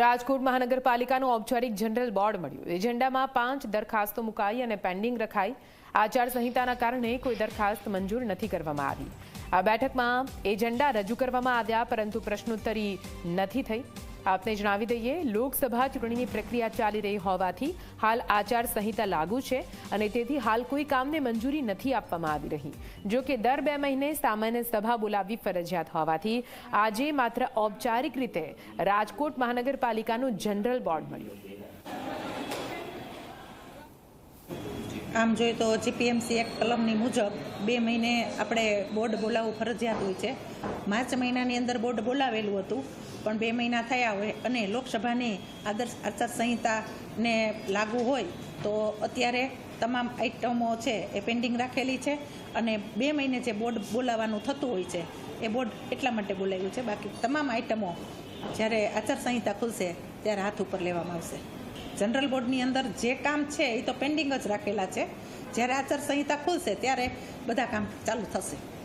રાજકોટ મહાનગરપાલિકાનું ઔપચારિક general board મળ્યું. એજન્ડામાં પાંચ દરખાસ્તો મુકાઈ અને પેન્ડિંગ રખાઈ. આચારસંહિતાના કારણે કોઈ દરખાસ્ત મંજૂર નથી કરવામાં આવી. આ બેઠકમાં એજન્ડા રજૂ કરવામાં આવ્યા, પરંતુ પ્રશ્નોત્તરી નથી થઈ. આપને જણાવી દઈએ, લોકસભા ચૂંટણીની પ્રક્રિયા ચાલી રહી હોવાથી હાલ આચારસંહિતા લાગુ છે અને તેથી હાલ કોઈ કામને મંજૂરી નથી આપવામાં આવી રહી. જો કે દર બે મહિને સામાન્ય સભા બોલાવવી ફરજિયાત હોવાથી આજે માત્ર ઔપચારિક રીતે રાજકોટ મહાનગરપાલિકાનું જનરલ બોર્ડ મળ્યું. આમ જોઈએ તો જીપીએમસી એક કલમની મુજબ બે મહિને આપણે બોર્ડ બોલાવવું ફરજિયાત હોય છે. માર્ચ મહિનાની અંદર બોર્ડ બોલાવેલું હતું. પણ બે મહિના થયા હોય અને લોકસભાની આદર્શ આચારસંહિતાને લાગુ હોય, તો અત્યારે તમામ આઇટમો છે એ પેન્ડિંગ રાખેલી છે અને બે મહિને જે બોર્ડ બોલાવવાનું થતું હોય છે, એ બોર્ડ એટલા માટે બોલાવ્યું છે. બાકી તમામ આઇટમો જ્યારે આચારસંહિતા ખુલશે, ત્યારે હાથ ઉપર લેવામાં આવશે. જનરલ બોર્ડની અંદર જે કામ છે, એ તો પેન્ડિંગ જ રાખેલા છે. જ્યારે આચારસંહિતા ખુલશે, ત્યારે બધા કામ ચાલુ થશે.